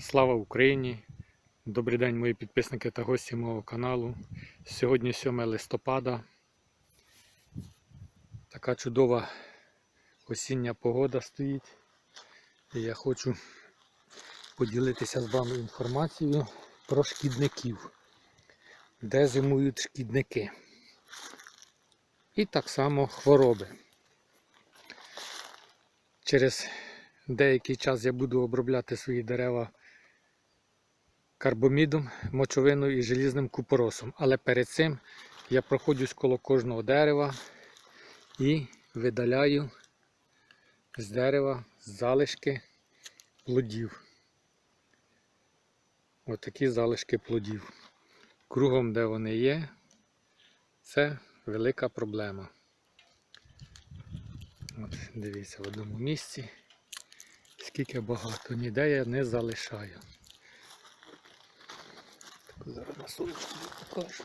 Слава Україні! Добрий день, мої підписники та гості мого каналу. Сьогодні 7 листопада. Така чудова осіння погода стоїть. І я хочу поділитися з вами інформацією про шкідників, де зимують шкідники. І так само хвороби. Через деякий час я буду обробляти свої дерева карбомідом, мочовиною і желізним купоросом. Але перед цим я проходжусь коло кожного дерева і видаляю з дерева залишки плодів. Отакі залишки плодів. Кругом, де вони є, це велика проблема. От, дивіться, в одному місці. Скільки багато, ніде я не залишаю. Зараз на сонечку покажу.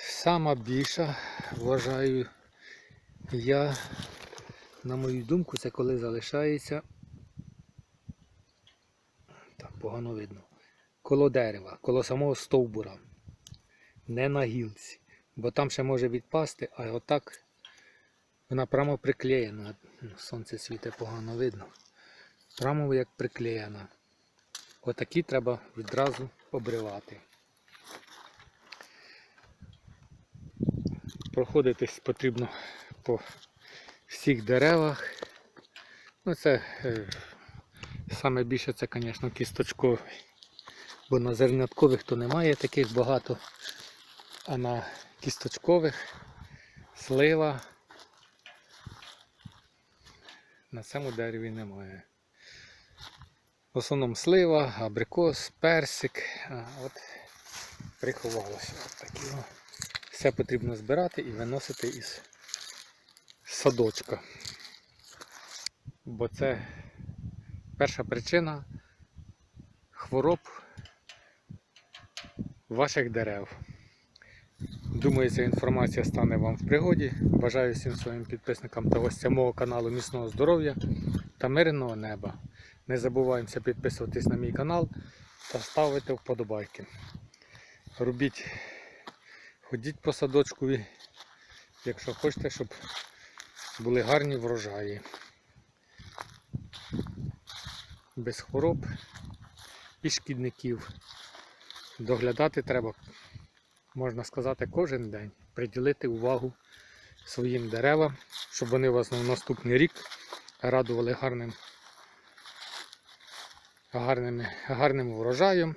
Сама більша, вважаю, я, на мою думку, це коли залишається. Так, погано видно. Коло дерева, коло самого стовбура. Не на гілці. Бо там ще може відпасти, а отак вона прямо приклеєна. Сонце світе погано видно. Прямо як приклеєна. Отакі треба відразу обривати. Проходитись потрібно по всіх деревах. Ну це е, саме більше це, звісно, кісточковий. Бо на зерняткових то немає таких багато, а на кісточкових слива на цьому дереві немає. В основному слива, абрикос, персик. От приховалося. От такі. Все потрібно збирати і виносити із садочка. Бо це перша причина хвороб ваших дерев. Думаю, ця інформація стане вам в пригоді. Бажаю всім своїм підписникам та гостям мого каналу міцного здоров'я та мирного неба. Не забуваємося підписуватись на мій канал та ставити вподобайки. Робіть, ходіть по садочкові, якщо хочете, щоб були гарні врожаї. Без хвороб і шкідників. Доглядати треба можна сказати, кожен день приділити увагу своїм деревам, щоб вони вас на наступний рік радували гарним, гарним, гарним врожаєм